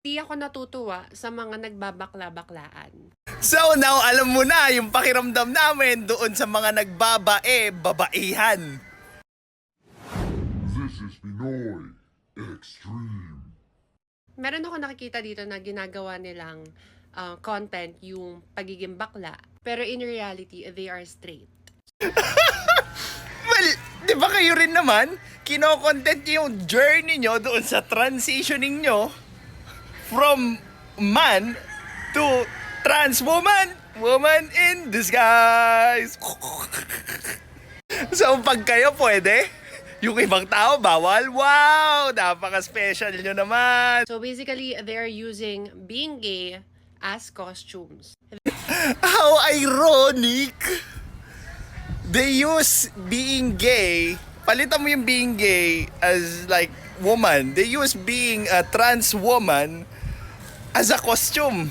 Di ako natutuwa sa mga nagbabakla-baklaan. So now alam mo na yung pakiramdam namin doon sa mga nagbabae, babaihan. This is Pinoy Extreme. Meron ako nakikita dito na ginagawa nilang uh, content yung pagiging bakla. Pero in reality, they are straight. Well, di ba kayo rin naman, kinokontent yung journey nyo doon sa transitioning nyo from man to trans woman, woman in disguise. so pag kayo pwede, yung ibang tao bawal, wow, napaka-special nyo naman. So basically, they're using being gay as costumes. How ironic! They use being gay, palitan mo yung being gay as like woman. They use being a trans woman as a costume.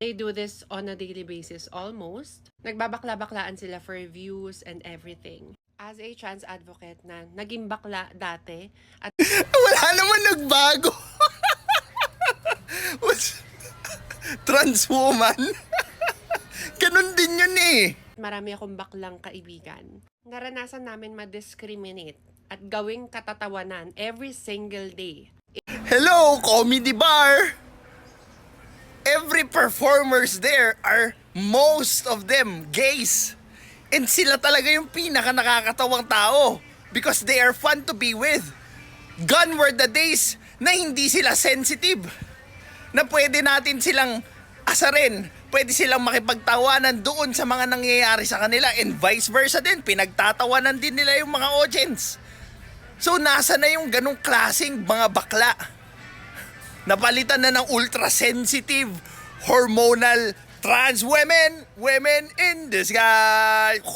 They do this on a daily basis almost. Nagbabakla-baklaan sila for views and everything. As a trans advocate na naging bakla dati at Wala naman nagbago. Trans woman? Ganun din yun eh. marami akong baklang kaibigan. Naranasan namin ma-discriminate at gawing katatawanan every single day. Hello, comedy bar! Every performers there are most of them gays. And sila talaga yung pinaka nakakatawang tao because they are fun to be with. Gone were the days na hindi sila sensitive. Na pwede natin silang asarin. Pwede silang makipagtawanan doon sa mga nangyayari sa kanila and vice versa din. Pinagtatawanan din nila yung mga audience. So nasa na yung ganong klaseng mga bakla? Napalitan na ng ultra-sensitive, hormonal, trans women, women in disguise.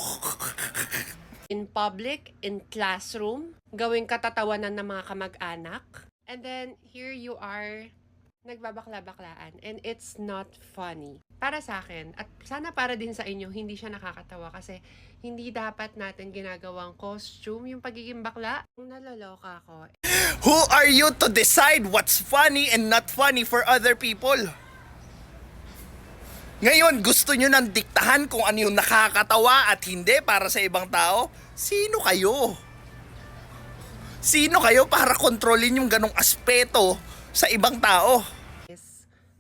In public, in classroom, gawing katatawanan ng mga kamag-anak. And then, here you are, nagbabakla-baklaan. And it's not funny. Para sa akin, at sana para din sa inyo, hindi siya nakakatawa kasi hindi dapat natin ginagawang costume yung pagiging bakla. Naloloka ako. Who are you to decide what's funny and not funny for other people? Ngayon, gusto nyo nang diktahan kung ano yung nakakatawa at hindi para sa ibang tao? Sino kayo? Sino kayo para kontrolin yung ganong aspeto sa ibang tao?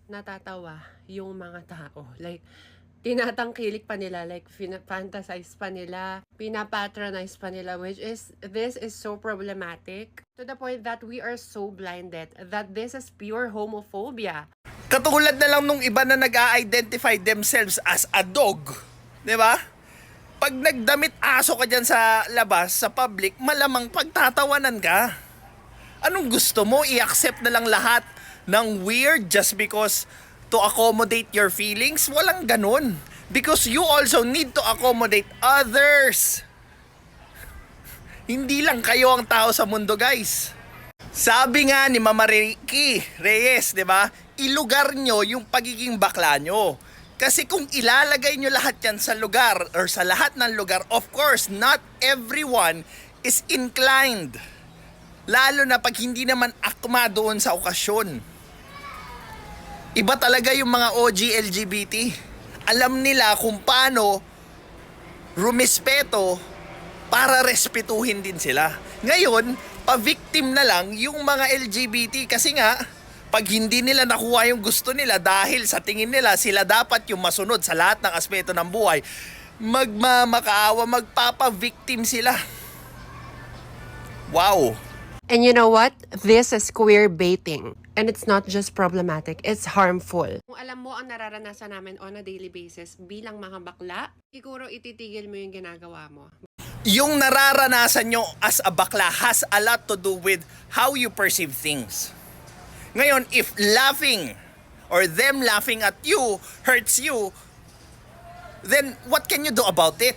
Natatawa yung mga tao. Like, tinatangkilik pa nila, like, fantasize pa nila, pinapatronize pa nila, which is, this is so problematic to the point that we are so blinded that this is pure homophobia. Katulad na lang nung iba na nag-a-identify themselves as a dog. 'Di ba? Pag nagdamit aso ka dyan sa labas, sa public, malamang pagtatawanan ka. Anong gusto mo? I-accept na lang lahat ng weird just because to accommodate your feelings? Walang ganun. Because you also need to accommodate others. Hindi lang kayo ang tao sa mundo, guys. Sabi nga ni Mama Ricky Reyes, 'di ba? Ilugar nyo yung pagiging bakla nyo. Kasi kung ilalagay nyo lahat yan sa lugar or sa lahat ng lugar, of course, not everyone is inclined. Lalo na pag hindi naman akma doon sa okasyon. Iba talaga yung mga OG LGBT. Alam nila kung paano rumispeto para respetuhin din sila. Ngayon, pa-victim na lang yung mga LGBT kasi nga, pag hindi nila nakuha yung gusto nila dahil sa tingin nila sila dapat yung masunod sa lahat ng aspeto ng buhay, magmamakaawa, magpapa-victim sila. Wow! And you know what? This is queer baiting. And it's not just problematic, it's harmful. Kung alam mo ang nararanasan namin on a daily basis bilang mga bakla, siguro ititigil mo yung ginagawa mo. Yung nararanasan nyo as a bakla has a lot to do with how you perceive things. Ngayon, if laughing or them laughing at you hurts you, then what can you do about it?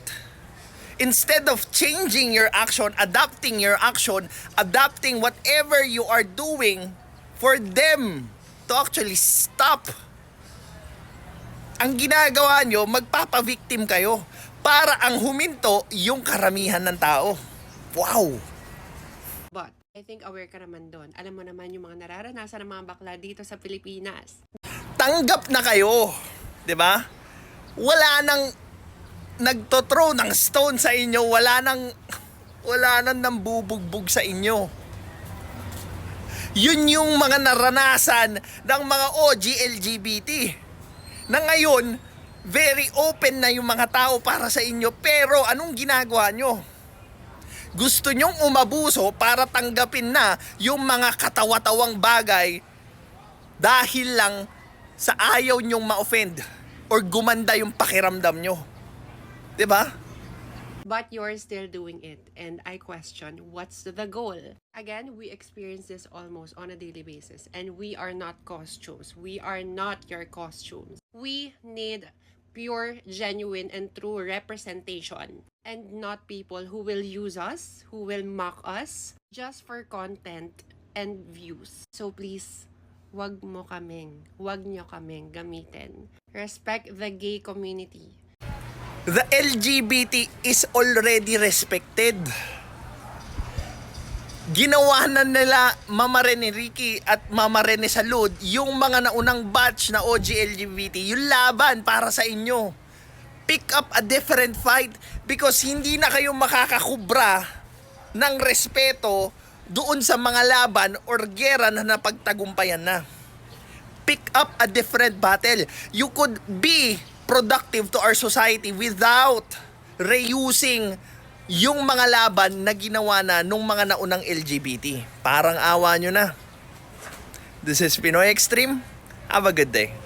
Instead of changing your action, adapting your action, adapting whatever you are doing for them to actually stop. Ang ginagawa nyo, magpapa-victim kayo para ang huminto yung karamihan ng tao. Wow! But I think aware ka naman doon. Alam mo naman yung mga nararanasan ng mga bakla dito sa Pilipinas. Tanggap na kayo. ba? Wala nang nagto-throw ng stone sa inyo. Wala nang wala nang nambubugbog sa inyo. Yun yung mga naranasan ng mga OG LGBT. Na ngayon, very open na yung mga tao para sa inyo. Pero anong ginagawa nyo? Gusto nyong umabuso para tanggapin na yung mga katawa-tawang bagay dahil lang sa ayaw nyong ma-offend or gumanda yung pakiramdam nyo. 'Di ba? But you're still doing it. And I question, what's the goal? Again, we experience this almost on a daily basis. And we are not costumes. We are not your costumes. We need pure, genuine, and true representation. And not people who will use us, who will mock us, just for content and views. So please, wag mo kaming, wag nyo kaming gamitin. Respect the gay community. The LGBT is already respected. Ginawa na nila Mama Rene Ricky at Mama Rene Salud yung mga naunang batch na OG LGBT, yung laban para sa inyo. Pick up a different fight because hindi na kayo makakakubra ng respeto doon sa mga laban or gera na napagtagumpayan na pick up a different battle. You could be productive to our society without reusing yung mga laban na ginawa na nung mga naunang LGBT. Parang awa nyo na. This is Pinoy Extreme. Have a good day.